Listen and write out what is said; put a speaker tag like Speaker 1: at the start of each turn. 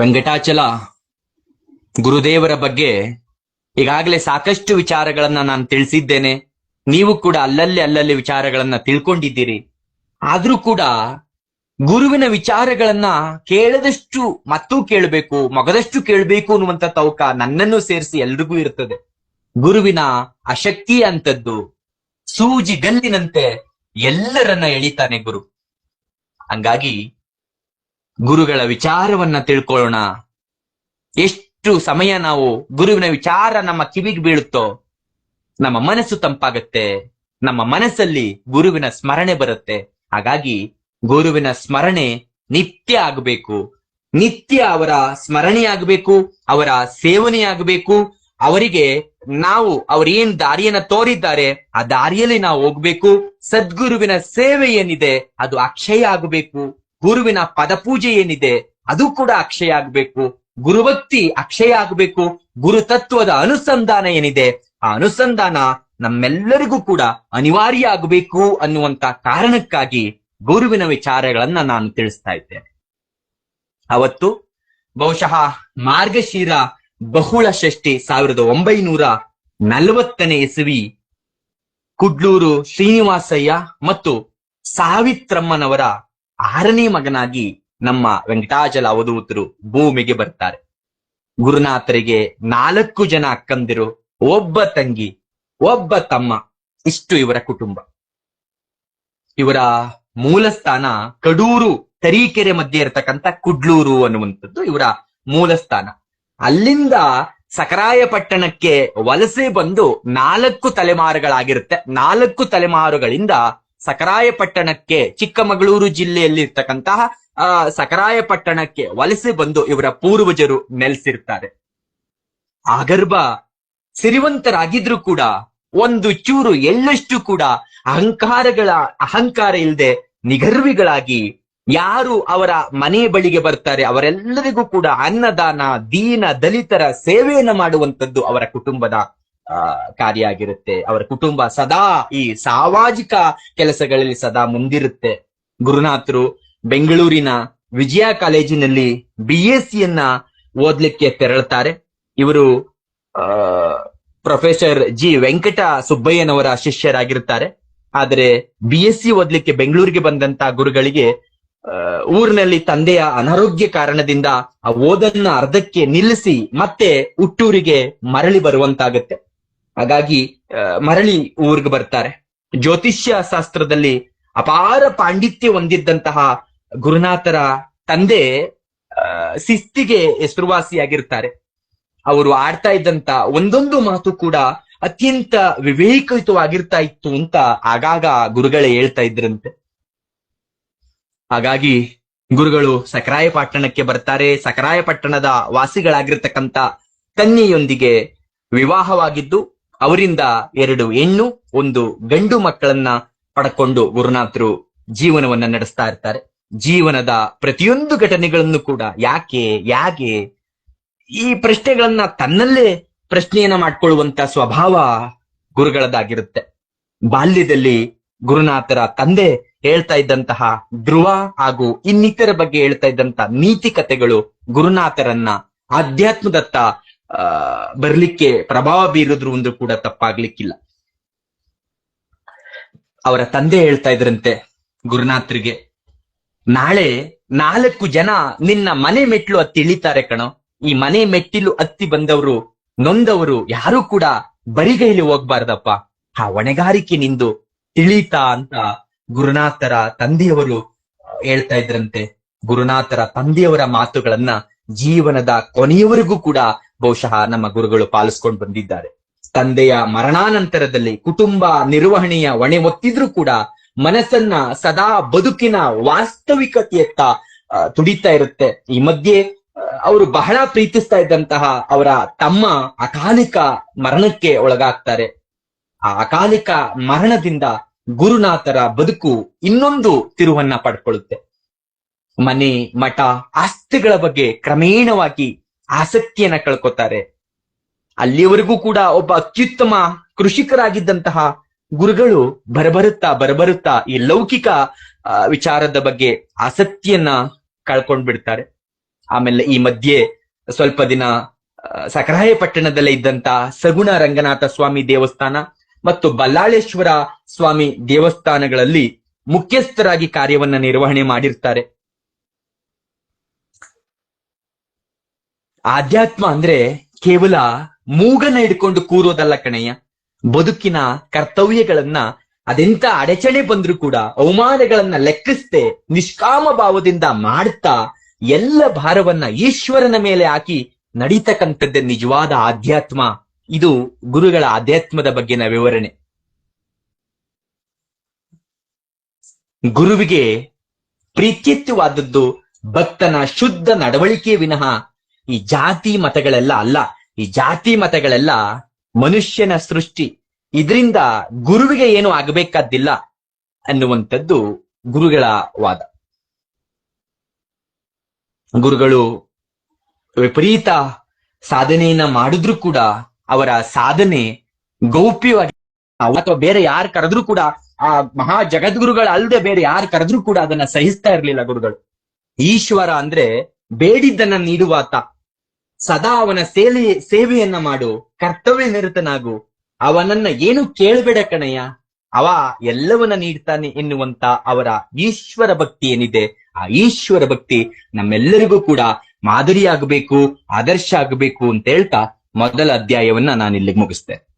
Speaker 1: ವೆಂಕಟಾಚಲ ಗುರುದೇವರ ಬಗ್ಗೆ ಈಗಾಗಲೇ ಸಾಕಷ್ಟು ವಿಚಾರಗಳನ್ನ ನಾನು ತಿಳಿಸಿದ್ದೇನೆ. ನೀವು ಕೂಡ ಅಲ್ಲಲ್ಲಿ ಅಲ್ಲಲ್ಲಿ ವಿಚಾರಗಳನ್ನ ತಿಳ್ಕೊಂಡಿದ್ದೀರಿ. ಆದ್ರೂ ಕೂಡ ಗುರುವಿನ ವಿಚಾರಗಳನ್ನ ಕೇಳದಷ್ಟು ಮತ್ತೂ ಕೇಳಬೇಕು, ಮಗದಷ್ಟು ಕೇಳಬೇಕು ಅನ್ನುವಂತ ತೌಕ ನನ್ನನ್ನು ಸೇರಿಸಿ ಎಲ್ರಿಗೂ ಇರ್ತದೆ. ಗುರುವಿನ ಅಶಕ್ತಿ ಅಂತದ್ದು ಸೂಜಿ ಗಲ್ಲಿನಂತೆ ಎಲ್ಲರನ್ನ ಎಳಿತಾನೆ ಗುರು. ಹಂಗಾಗಿ ಗುರುಗಳ ವಿಚಾರವನ್ನ ತಿಳ್ಕೊಳ್ಳೋಣ. ಎಷ್ಟು ಸಮಯ ನಾವು ಗುರುವಿನ ವಿಚಾರ ನಮ್ಮ ಕಿವಿಗೆ ಬೀಳುತ್ತೋ, ನಮ್ಮ ಮನಸ್ಸು ತಂಪಾಗತ್ತೆ. ನಮ್ಮ ಮನಸ್ಸಲ್ಲಿ ಗುರುವಿನ ಸ್ಮರಣೆ ಬರುತ್ತೆ. ಹಾಗಾಗಿ ಗುರುವಿನ ಸ್ಮರಣೆ ನಿತ್ಯ ಆಗಬೇಕು. ನಿತ್ಯ ಅವರ ಸ್ಮರಣೆ ಆಗಬೇಕು, ಅವರ ಸೇವನೆ ಆಗಬೇಕು. ಅವರಿಗೆ ನಾವು ಅವರೇನ್ ದಾರಿಯನ್ನ ತೋರಿದ್ದಾರೆ, ಆ ದಾರಿಯಲ್ಲಿ ನಾವು ಹೋಗ್ಬೇಕು. ಸದ್ಗುರುವಿನ ಸೇವೆ ಏನಿದೆ, ಅದು ಅಕ್ಷಯ ಆಗಬೇಕು. ಗುರುವಿನ ಪದಪೂಜೆ ಏನಿದೆ, ಅದು ಕೂಡ ಅಕ್ಷಯ ಆಗಬೇಕು. ಗುರುಭಕ್ತಿ ಅಕ್ಷಯ ಆಗಬೇಕು. ಗುರು ತತ್ವದ ಅನುಸಂಧಾನ ಏನಿದೆ, ಆ ಅನುಸಂಧಾನ ನಮ್ಮೆಲ್ಲರಿಗೂ ಕೂಡ ಅನಿವಾರ್ಯ ಆಗಬೇಕು ಅನ್ನುವಂತ ಕಾರಣಕ್ಕಾಗಿ ಗುರುವಿನ ವಿಚಾರಗಳನ್ನ ನಾನು ತಿಳಿಸ್ತಾ ಇದ್ದೇನೆ. ಅವತ್ತು ಬಹುಶಃ ಮಾರ್ಗಶೀರ ಬಹುಳ ಷಷ್ಠಿ ಸಾವಿರದ ಒಂಬೈನೂರ ನಲವತ್ತನೇ ಇಸವಿ ಕುಡ್ಲೂರು ಶ್ರೀನಿವಾಸಯ್ಯ ಮತ್ತು ಸಾವಿತ್ರಮ್ಮನವರ ಆರನೇ ಮಗನಾಗಿ ನಮ್ಮ ವೆಂಕಟಾಚಲ ಅವಧೂತರು ಭೂಮಿಗೆ ಬರ್ತಾರೆ. ಗುರುನಾಥರಿಗೆ ನಾಲ್ಕು ಜನ ಅಕ್ಕಂದಿರು, ಒಬ್ಬ ತಂಗಿ, ಒಬ್ಬ ತಮ್ಮ, ಇಷ್ಟು ಇವರ ಕುಟುಂಬ. ಇವರ ಮೂಲ ಸ್ಥಾನ ಕಡೂರು ತರೀಕೆರೆ ಮಧ್ಯೆ ಇರತಕ್ಕಂತ ಕುಡ್ಲೂರು ಅನ್ನುವಂಥದ್ದು ಇವರ ಮೂಲ ಸ್ಥಾನ ಅಲ್ಲಿಂದ ಸಕರಾಯಪಟ್ಟಣಕ್ಕೆ ವಲಸೆ ಬಂದು ನಾಲ್ಕು ತಲೆಮಾರುಗಳಾಗಿರುತ್ತೆ. ನಾಲ್ಕು ತಲೆಮಾರುಗಳಿಂದ ಸಕರಾಯ ಪಟ್ಟಣಕ್ಕೆ ಚಿಕ್ಕಮಗಳೂರು ಜಿಲ್ಲೆಯಲ್ಲಿ ಇರ್ತಕ್ಕಂತಹ ಆ ಸಕರಾಯಪಟ್ಟಣಕ್ಕೆ ವಲಸೆ ಬಂದು ಇವರ ಪೂರ್ವಜರು ನೆಲೆಸಿರ್ತಾರೆ. ಆಗರ್ಭ ಸಿರಿವಂತರಾಗಿದ್ರು ಕೂಡ, ಒಂದು ಚೂರು ಎಳ್ಳಷ್ಟು ಕೂಡ ಅಹಂಕಾರಗಳ, ಅಹಂಕಾರ ಇಲ್ಲದೆ ನಿಗರ್ವಿಗಳಾಗಿ ಯಾರು ಅವರ ಮನೆ ಬಳಿಗೆ ಬರ್ತಾರೆ, ಅವರೆಲ್ಲರಿಗೂ ಕೂಡ ಅನ್ನದಾನ, ದೀನ, ದಲಿತರ ಸೇವೆಯನ್ನ ಮಾಡುವಂತದ್ದು ಅವರ ಕುಟುಂಬದ ಕಾರ್ಯ ಆಗಿರುತ್ತೆ ಅವರ ಕುಟುಂಬ ಸದಾ ಈ ಸಾಮಾಜಿಕ ಕೆಲಸಗಳಲ್ಲಿ ಸದಾ ಮುಂದಿರುತ್ತೆ. ಗುರುನಾಥರು ಬೆಂಗಳೂರಿನ ವಿಜಯ ಕಾಲೇಜಿನಲ್ಲಿ ಬಿ ಎಸ್ ಸಿಯನ್ನ ಓದ್ಲಿಕ್ಕೆ ತೆರಳುತ್ತಾರೆ. ಇವರು ಪ್ರೊಫೆಸರ್ ಜಿ. ವೆಂಕಟ ಸುಬ್ಬಯ್ಯನವರ ಶಿಷ್ಯರಾಗಿರುತ್ತಾರೆ. ಆದರೆ ಬಿ ಎಸ್ ಸಿ ಓದ್ಲಿಕ್ಕೆ ಬೆಂಗಳೂರಿಗೆ ಬಂದಂತ ಗುರುಗಳಿಗೆ ಊರಿನಲ್ಲಿ ತಂದೆಯ ಅನಾರೋಗ್ಯ ಕಾರಣದಿಂದ ಆ ಓದನ್ನ ಅರ್ಧಕ್ಕೆ ನಿಲ್ಲಿಸಿ ಮತ್ತೆ ಹುಟ್ಟೂರಿಗೆ ಮರಳಿ ಬರುವಂತಾಗತ್ತೆ. ಹಾಗಾಗಿ ಮರಳಿ ಊರಿಗೆ ಬರ್ತಾರೆ. ಜ್ಯೋತಿಷ್ಯ ಶಾಸ್ತ್ರದಲ್ಲಿ ಅಪಾರ ಪಾಂಡಿತ್ಯ ಹೊಂದಿದ್ದಂತಹ ಗುರುನಾಥರ ತಂದೆ ಶಿಸ್ತಿಗೆ ಹೆಸರುವಾಸಿಯಾಗಿರ್ತಾರೆ. ಅವರು ಆಡ್ತಾ ಇದ್ದಂತ ಒಂದೊಂದು ಮಾತು ಕೂಡ ಅತ್ಯಂತ ವಿವೇಕಯುತವಾಗಿರ್ತಾ ಇತ್ತು ಅಂತ ಆಗಾಗ ಗುರುಗಳೇ ಹೇಳ್ತಾ ಇದ್ರಂತೆ. ಹಾಗಾಗಿ, ಗುರುಗಳು ಸಕರಾಯ ಪಟ್ಟಣಕ್ಕೆ ಬರ್ತಾರೆ. ಸಕರಾಯ ಪಟ್ಟಣದ ವಾಸಿಗಳಾಗಿರ್ತಕ್ಕಂತ ಕನ್ಯೆಯೊಂದಿಗೆ ವಿವಾಹವಾಗಿದ್ದು ಅವರಿಂದ ಎರಡು ಹೆಣ್ಣು, ಒಂದು ಗಂಡು ಮಕ್ಕಳನ್ನ ಪಡ್ಕೊಂಡು ಗುರುನಾಥರು ಜೀವನವನ್ನ ನಡೆಸ್ತಾ ಇರ್ತಾರೆ. ಜೀವನದ ಪ್ರತಿಯೊಂದು ಘಟನೆಗಳನ್ನು ಕೂಡ ಯಾಕೆ ಯಾಕೆ ಈ ಪ್ರಶ್ನೆಗಳನ್ನ ತನ್ನಲ್ಲೇ ಪ್ರಶ್ನೆಯನ್ನ ಮಾಡ್ಕೊಳ್ಳುವಂತ ಸ್ವಭಾವ ಗುರುಗಳದಾಗಿರುತ್ತೆ ಬಾಲ್ಯದಲ್ಲಿ ಗುರುನಾಥರ ತಂದೆ ಹೇಳ್ತಾ ಇದ್ದಂತಹ ಧ್ರುವ ಹಾಗೂ ಇನ್ನಿತರ ಬಗ್ಗೆ ಹೇಳ್ತಾ ಇದ್ದಂತ ನೀತಿ ಕಥೆಗಳು ಗುರುನಾಥರನ್ನ ಆಧ್ಯಾತ್ಮದತ್ತ ಆ, ಬರ್ಲಿಕ್ಕೆ ಪ್ರಭಾವ ಬೀರಿದ್ರು ಒಂದು ಕೂಡ ತಪ್ಪಾಗ್ಲಿಕ್ಕಿಲ್ಲ. ಅವರ ತಂದೆ ಹೇಳ್ತಾ ಇದ್ರಂತೆ ಗುರುನಾಥರಿಗೆ, ನಾಳೆ ನಾಲ್ಕು ಜನ ನಿನ್ನ ಮನೆ ಮೆಟ್ಲು ಹತ್ತಿ ಇಳಿತಾರೆ ಕಣೋ. ಈ ಮನೆ ಮೆಟ್ಟಿಲು ಹತ್ತಿ ಬಂದವರು, ನೊಂದವರು ಯಾರು ಕೂಡ ಬರಿಗೈಲಿ ಹೋಗ್ಬಾರ್ದಪ್ಪ. ಆ ಹೊಣೆಗಾರಿಕೆ ನಿಂದು ತಿಳಿತಾ ಅಂತ ಗುರುನಾಥರ ತಂದೆಯವರು ಹೇಳ್ತಾ ಇದ್ರಂತೆ. ಗುರುನಾಥರ ತಂದೆಯವರ ಮಾತುಗಳನ್ನ ಜೀವನದ ಕೊನೆಯವರೆಗೂ ಕೂಡ ಬಹುಶಃ ನಮ್ಮ ಗುರುಗಳು ಪಾಲಿಸ್ಕೊಂಡು ಬಂದಿದ್ದಾರೆ. ತಂದೆಯ ಮರಣಾನಂತರದಲ್ಲಿ ಕುಟುಂಬ ನಿರ್ವಹಣೆಯ ಹೊಣೆ ಒತ್ತಿದ್ರೂ ಕೂಡ ಮನಸ್ಸನ್ನ ಸದಾ ಬದುಕಿನ ವಾಸ್ತವಿಕತೆಯತ್ತ ತುಡಿತಾ ಇರುತ್ತೆ. ಈ ಮಧ್ಯೆ ಅವರು ಬಹಳ ಪ್ರೀತಿಸ್ತಾ ಇದ್ದಂತಹ ಅವರ ತಮ್ಮ ಅಕಾಲಿಕ ಮರಣಕ್ಕೆ ಒಳಗಾಗ್ತಾರೆ. ಆ ಅಕಾಲಿಕ ಮರಣದಿಂದ ಗುರುನಾಥರ ಬದುಕು ಇನ್ನೊಂದು ತಿರುವನ್ನ ಪಡ್ಕೊಳ್ಳುತ್ತೆ. ಮನೆ, ಮಠ, ಆಸ್ತಿಗಳ ಬಗ್ಗೆ ಕ್ರಮೇಣವಾಗಿ ಆಸಕ್ತಿಯನ್ನ ಕಳ್ಕೊತಾರೆ. ಅಲ್ಲಿಯವರೆಗೂ ಕೂಡ ಒಬ್ಬ ಅತ್ಯುತ್ತಮ ಕೃಷಿಕರಾಗಿದ್ದಂತಹ ಗುರುಗಳು ಬರಬರುತ್ತಾ ಬರಬರುತ್ತಾ ಈ ಲೌಕಿಕ ವಿಚಾರದ ಬಗ್ಗೆ ಆಸಕ್ತಿಯನ್ನ ಕಳ್ಕೊಂಡ್ ಬಿಡ್ತಾರೆ ಆಮೇಲೆ ಈ ಮಧ್ಯೆ ಸ್ವಲ್ಪ ದಿನ ಸಕರಾಯ ಪಟ್ಟಣದಲ್ಲೇ ಇದ್ದಂತ ಸಗುಣ ರಂಗನಾಥ ಸ್ವಾಮಿ ದೇವಸ್ಥಾನ ಮತ್ತು ಬಲ್ಲಾಳೇಶ್ವರ ಸ್ವಾಮಿ ದೇವಸ್ಥಾನಗಳಲ್ಲಿ ಮುಖ್ಯಸ್ಥರಾಗಿ ಕಾರ್ಯವನ್ನ ನಿರ್ವಹಣೆ ಮಾಡಿರ್ತಾರೆ. ಆಧ್ಯಾತ್ಮ ಅಂದ್ರೆ ಕೇವಲ ಮೂಗನ ಹಿಡ್ಕೊಂಡು ಕೂರೋದಲ್ಲ ಕಣಯ್ಯ. ಬದುಕಿನ ಕರ್ತವ್ಯಗಳನ್ನ ಅದೆಂತ ಅಡಚಣೆ ಬಂದ್ರೂ ಕೂಡ, ಅವಮಾನಗಳನ್ನ ಲೆಕ್ಕಿಸ್ತೆ ನಿಷ್ಕಾಮ ಭಾವದಿಂದ ಮಾಡ್ತಾ ಎಲ್ಲ ಭಾರವನ್ನ ಈಶ್ವರನ ಮೇಲೆ ಹಾಕಿ ನಡೀತಕ್ಕಂಥದ್ದೇ ನಿಜವಾದ ಆಧ್ಯಾತ್ಮ. ಇದು ಗುರುಗಳ ಆಧ್ಯಾತ್ಮದ ಬಗ್ಗೆನ ವಿವರಣೆ. ಗುರುವಿಗೆ ಪ್ರೀತ್ಯತ್ವವಾದದ್ದು ಭಕ್ತನ ಶುದ್ಧ ನಡವಳಿಕೆ ವಿನಃ ಈ ಜಾತಿ ಮತಗಳೆಲ್ಲ ಅಲ್ಲ. ಈ ಜಾತಿ ಮತಗಳೆಲ್ಲ ಮನುಷ್ಯನ ಸೃಷ್ಟಿ. ಇದರಿಂದ ಗುರುವಿಗೆ ಏನು ಆಗಬೇಕಾದ್ದಿಲ್ಲ ಅನ್ನುವಂಥದ್ದು ಗುರುಗಳ ವಾದ. ಗುರುಗಳು ವಿಪರೀತ ಸಾಧನೆಯನ್ನ ಮಾಡಿದ್ರು ಕೂಡ ಅವರ ಸಾಧನೆ ಗೌಪ್ಯವಾಗಿ ಅಥವಾ ಬೇರೆ ಯಾರು ಕರೆದ್ರೂ ಕೂಡ ಆ ಮಹಾ ಜಗದ್ಗುರುಗಳು ಅಲ್ಲದೆ ಬೇರೆ ಯಾರು ಕರೆದ್ರೂ ಕೂಡ ಅದನ್ನ ಸಹಿಸ್ತಾ ಇರ್ಲಿಲ್ಲ ಗುರುಗಳು. ಈಶ್ವರ ಅಂದ್ರೆ ಬೇಡಿದ್ದನ್ನ ನೀಡುವಾತ ಸದಾ ಅವನ ಸೇವೆ ಸೇವೆಯನ್ನ ಮಾಡು, ಕರ್ತವ್ಯ ನಿರತನಾಗು. ಅವನನ್ನ ಏನು ಕೇಳಬೇಡ ಕಣಯ್ಯ. ಅವ ಎಲ್ಲವನ್ನ ನೀಡ್ತಾನೆ ಎನ್ನುವಂತ ಅವರ ಈಶ್ವರ ಭಕ್ತಿ ಏನಿದೆ, ಆ ಈಶ್ವರ ಭಕ್ತಿ ನಮ್ಮೆಲ್ಲರಿಗೂ ಕೂಡ ಮಾದರಿಯಾಗಬೇಕು, ಆದರ್ಶ ಆಗಬೇಕು ಅಂತ ಹೇಳ್ತಾ ಮೊದಲ ಅಧ್ಯಾಯವನ್ನ ನಾನು ಇಲ್ಲಿಗೆ ಮುಗಿಸ್ತೇನೆ.